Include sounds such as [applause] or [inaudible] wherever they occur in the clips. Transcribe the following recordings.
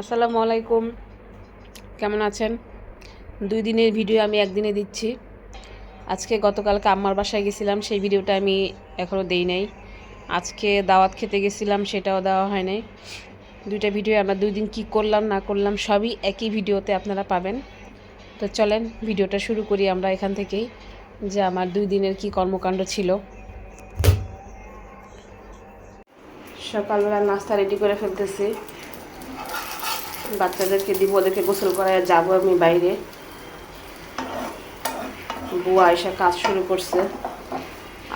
আসসালামু আলাইকুম। কেমন আছেন? দুই দিনের ভিডিও আমি একদিনে দিচ্ছি। আজকে গতকালকে আম্মার বাসায় গেছিলাম, সেই ভিডিওটা আমি এখনও দেই নাই। আজকে দাওয়াত খেতে গেছিলাম, সেটাও দেওয়া হয় নাই। দুইটা ভিডিও আমরা দুই দিন কী করলাম, না করলাম, সবই একই ভিডিওতে আপনারা পাবেন। তো চলেন, ভিডিওটা শুরু করি আমরা এখান থেকেই, যে আমার দুই দিনের কি কর্মকাণ্ড ছিল। সকালবেলা নাস্তা রেডি করে ফেলতেছি। বাচ্চাদেরকে দিব, ওদেরকে গোসল করায় যাব আমি বাইরে। বুয়া এসে কাজ শুরু করছে।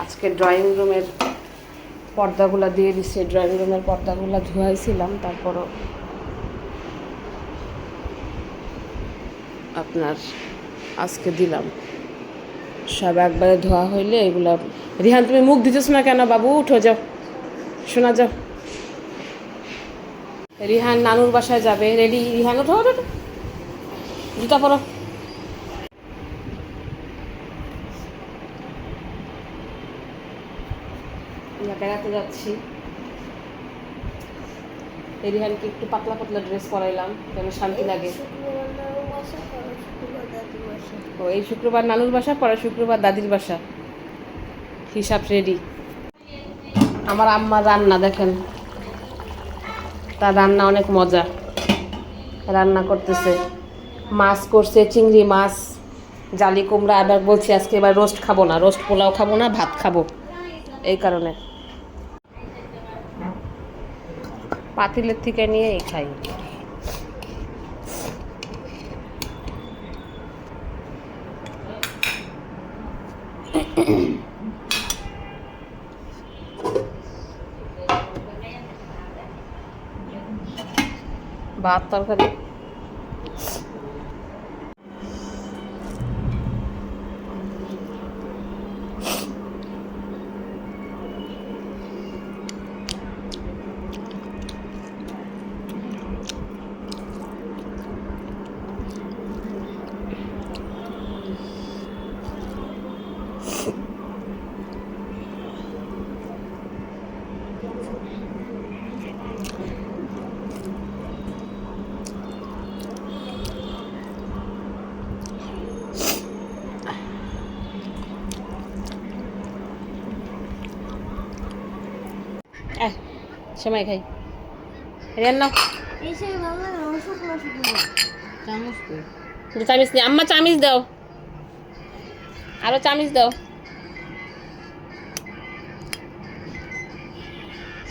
আজকে ড্রয়িং রুমের পর্দাগুলো দিয়ে দিচ্ছে ড্রয়িং রুমের পর্দাগুলো ধুয়াইছিলাম, তারপরও আপনার আজকে দিলাম। সব একবারে ধোয়া হইলে এগুলা রিহান, তুমি মুখ দিতেছ না কেন? বাবু, উঠো, যাও। শোনা যাও। রিহান নানুর বাসায় যাবে। রেডি রিহান ওঠো ওঠো। জুতা পরো। বেড়াতে যাচ্ছি। রিহানকে একটু পাতলা পাতলা ড্রেস পরাইলাম যেন শান্তি লাগে। ও এই শুক্রবার নানুর বাসা পরে শুক্রবার দাদির বাসা। হিসাব রেডি আমার আম্মার রান্না দেখেন। তার রান্না অনেক মজা। রান্না করতেছে। মাছ করছে, চিংড়ি মাছ, জালি কুমড়া। আবার বলছি, আজকে এবার রোস্ট খাব না। রোস্ট পোলাও খাব না, ভাত খাব। এই কারণে। পাতিলের থেকে নিয়ে এই খাই। ভাত তরকারি। আহ সময় খাই। রেন নাও দু। চামিচ নি আম্মা চামিচ দাও। আরও চামিচ দাও।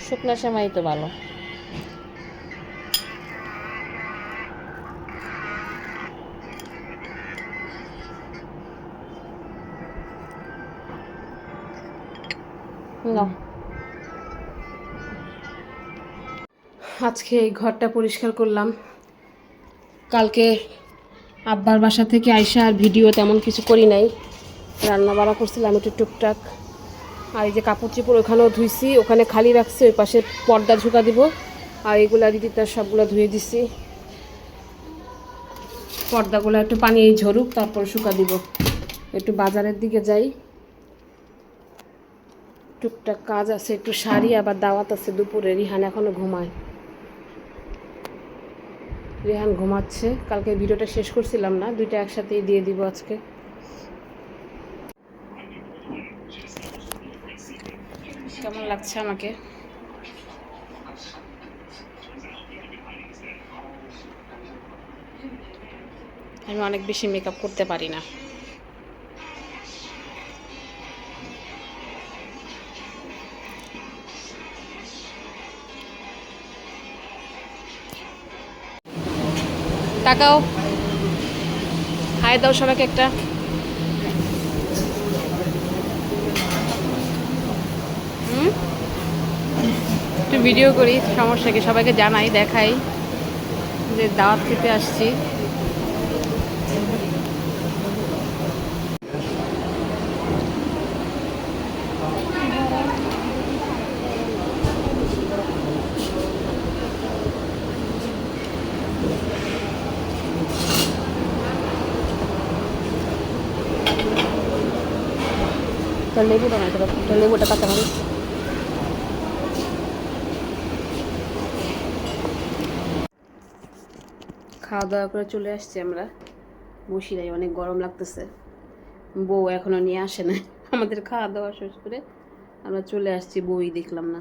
শুকনো সময় তো ভালো। নাও আজকে এই ঘরটা পরিষ্কার করলাম। কালকে আব্বার বাসা থেকে আইসা আর ভিডিও তেমন কিছু করি নাই। রান্না বাড়া করছিলাম একটু টুকটাক। আর এই যে কাপড় চোপড় ওখানেও ধুইছি, ওখানে খালি রাখছি, ওই পাশে পর্দা ঝুঁকা দিব। আর এগুলা দিদি তার সবগুলো ধুয়ে দিছি। পর্দাগুলো একটু পানি এই ঝরুক, তারপর শুকা দিব। একটু বাজারের দিকে যাই। টুকটাক কাজ আছে, একটু শাড়ি, আবার দাওয়াত আছে দুপুরে, রিহান এখনও ঘুমায়। রেহান ঘুমাচ্ছে। কালকে ভিডিওটা শেষ করছিলাম না, দুইটা একসাথেই দিয়ে দিব আজকে। কেমন লাগছে আমাকে? আমি অনেক বেশি মেকআপ করতে পারি না। তাকাও। হাই, দাও সবাইকে একটা। একটু ভিডিও করি সমস্যাকে সবাইকে জানাই, দেখাই যে দাওয়াত খেতে আসছি। তো লেবুটা না তো লেবুটা কাঁচা মরিচ খাওয়া দাওয়া করে চলে আসছি আমরা। বসি নাই, অনেক গরম লাগতেছে। বউ এখনও নিয়ে আসে না আমাদের খাওয়া দাওয়া শেষ করে আমরা চলে আসছি বই দেখলাম না।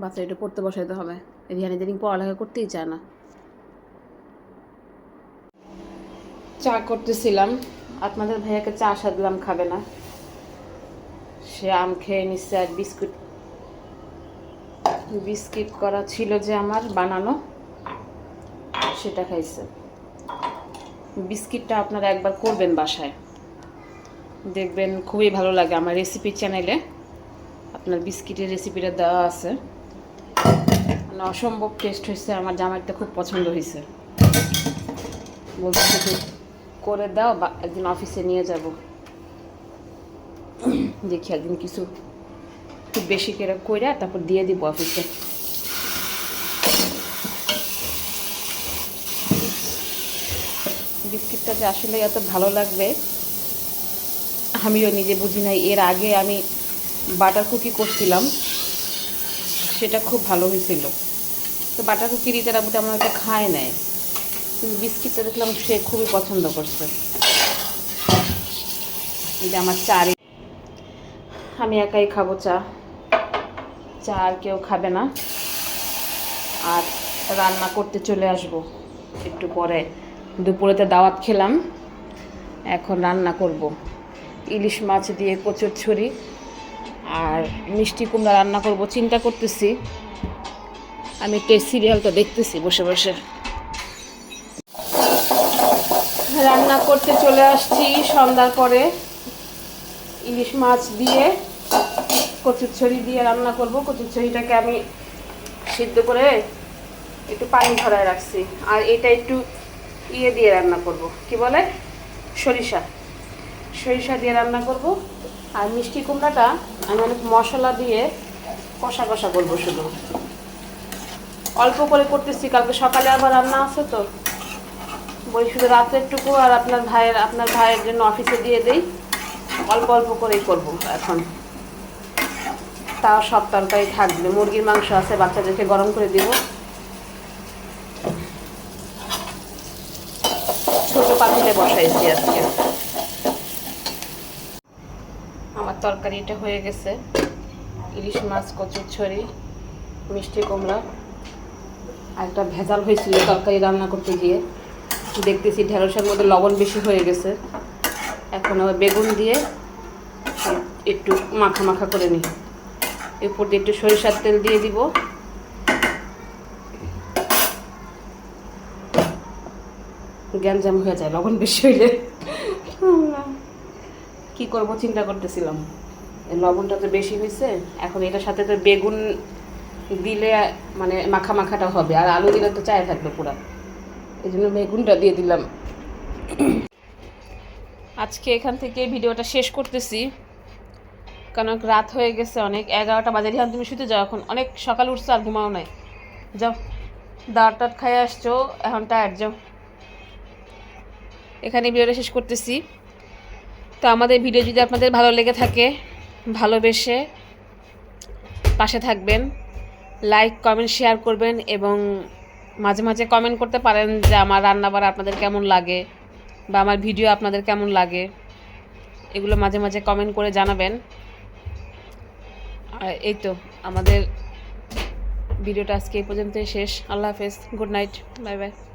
বাচ্চা এটা পড়তে বসাইতে হবে। রিহানি দিন পড়ালেখা করতেই চায় না। চা করতেছিলাম। আপনাদের ভাইয়াকে চা সাজলাম খাবে না। সে আম খেয়ে নিচ্ছে আর বিস্কুট। বিস্কিট করা ছিল যে আমার বানানো, সেটা খাইছে। বিস্কিটটা আপনারা একবার করবেন বাসায়। দেখবেন খুবই ভালো লাগে আমার রেসিপি চ্যানেলে আপনার বিস্কিটের রেসিপিটা দেওয়া আছে। মানে অসম্ভব টেস্ট হয়েছে আমার জামাইটা খুব পছন্দ হয়েছে বলতে করে দাও বা একদিন অফিসে নিয়ে যাব। [clears throat] দেখি একদিন কিছু খুব বেশি করে কইরা তারপর দিয়ে দিব অফিসে বিস্কিটটা যে আসলে এত ভালো লাগবে আমিও নিজে বুঝি নাই। এর আগে আমি বাটার কুকি করছিলাম সেটা খুব ভালো হয়েছিল। তো বাটার কুকি রিতার আবু আমার একটা খায় নাই। কিন্তু বিস্কিটটা দেখলাম সে খুবই পছন্দ করছে। এটা আমার চা আমি একাই খাব চা। চা আর কেউ খাবে না। আর রান্না করতে চলে আসব। একটু পরে দুপুরেতে দাওয়াত খেলাম। এখন রান্না করব। ইলিশ মাছ দিয়ে কচুর ছুরি আর মিষ্টি কুমড়া রান্না করব। চিন্তা করতেছি। আমি একটু সিরিয়ালটা দেখতেছি বসে বসে। রান্না করতে চলে আসছি সন্ধ্যার পরে। ইলিশ মাছ দিয়ে কচুরছড়ি দিয়ে রান্না করব। কচুরছড়িটাকে আমি সিদ্ধ করে একটু পানি ধরায় রাখছি। আর এটা একটু ইয়ে দিয়ে রান্না করব। কি বলে? সরিষা। সরিষা দিয়ে রান্না করব। আর মিষ্টি কুমড়াটা আমি অনেক মশলা দিয়ে কষা কষা করব শুধু। অল্প করে করতেছি, কালকে সকালে আবার রান্না আছে তো। বই শুধু রাত্রেরটুকু আর আপনার ভাইয়ের আপনার ভাইয়ের জন্য অফিসে দিয়ে দেই। অল্প অল্প করেই করব এখন। তাও সব তরকারি থাকবে। মুরগির মাংস আছে, বাচ্চাদেরকে গরম করে দিব। ছোট পাতিলে বসাইছি আজকে। আমার তরকারিটা হয়ে গেছে। ইলিশ মাছ কচুর ছড়ি, মিষ্টি কুমড়া। আর একটা ভেজাল হয়েছিল তরকারি রান্না করতে গিয়ে। দেখতেছি, ঢেঁড়সের মধ্যে লবণ বেশি হয়ে গেছে। এখন আবার বেগুন দিয়ে একটু মাখা মাখা করে নিই। এরপর দিয়ে একটু সরিষার তেল দিয়ে দিব। গ্যাঞ্জাম হয়ে যায়, লবণ বেশি হইলে। কি করব, চিন্তা করতেছিলাম। লবণটা তো বেশি হয়েছে এখন এটার সাথে তো বেগুন দিলে মানে মাখা মাখাটা হবে, আর আলু দিলে তো চায় থাকবে পুরা। এই জন্য বেগুনটা দিয়ে দিলাম। আজকে এখান থেকে ভিডিওটা শেষ করতেছি। কারণ রাত হয়ে গেছে অনেক, এগারোটা বাজে। রিহান, তুমি শুতে যাও এখন। অনেক সকাল উঠছো আর ঘুমাও নাই। যাও দাঁড় টাট খাই আসছো, এখন টায়ার যাও। এখানে ভিডিওটা শেষ করতেছি। তো আমাদের ভিডিও যদি আপনাদের ভালো লেগে থাকে, ভালোবেসে পাশে থাকবেন। লাইক কমেন্ট শেয়ার করবেন এবং মাঝে মাঝে কমেন্ট করতে পারেন যে আমার রান্নাবার আপনাদের কেমন লাগে বা আমার ভিডিও আপনাদের কেমন লাগে। এগুলো মাঝে মাঝে কমেন্ট করে জানাবেন। আর এই তো আমাদের ভিডিওটা আজকে এই পর্যন্তই শেষ। আল্লাহ হাফেজ। Good night bye bye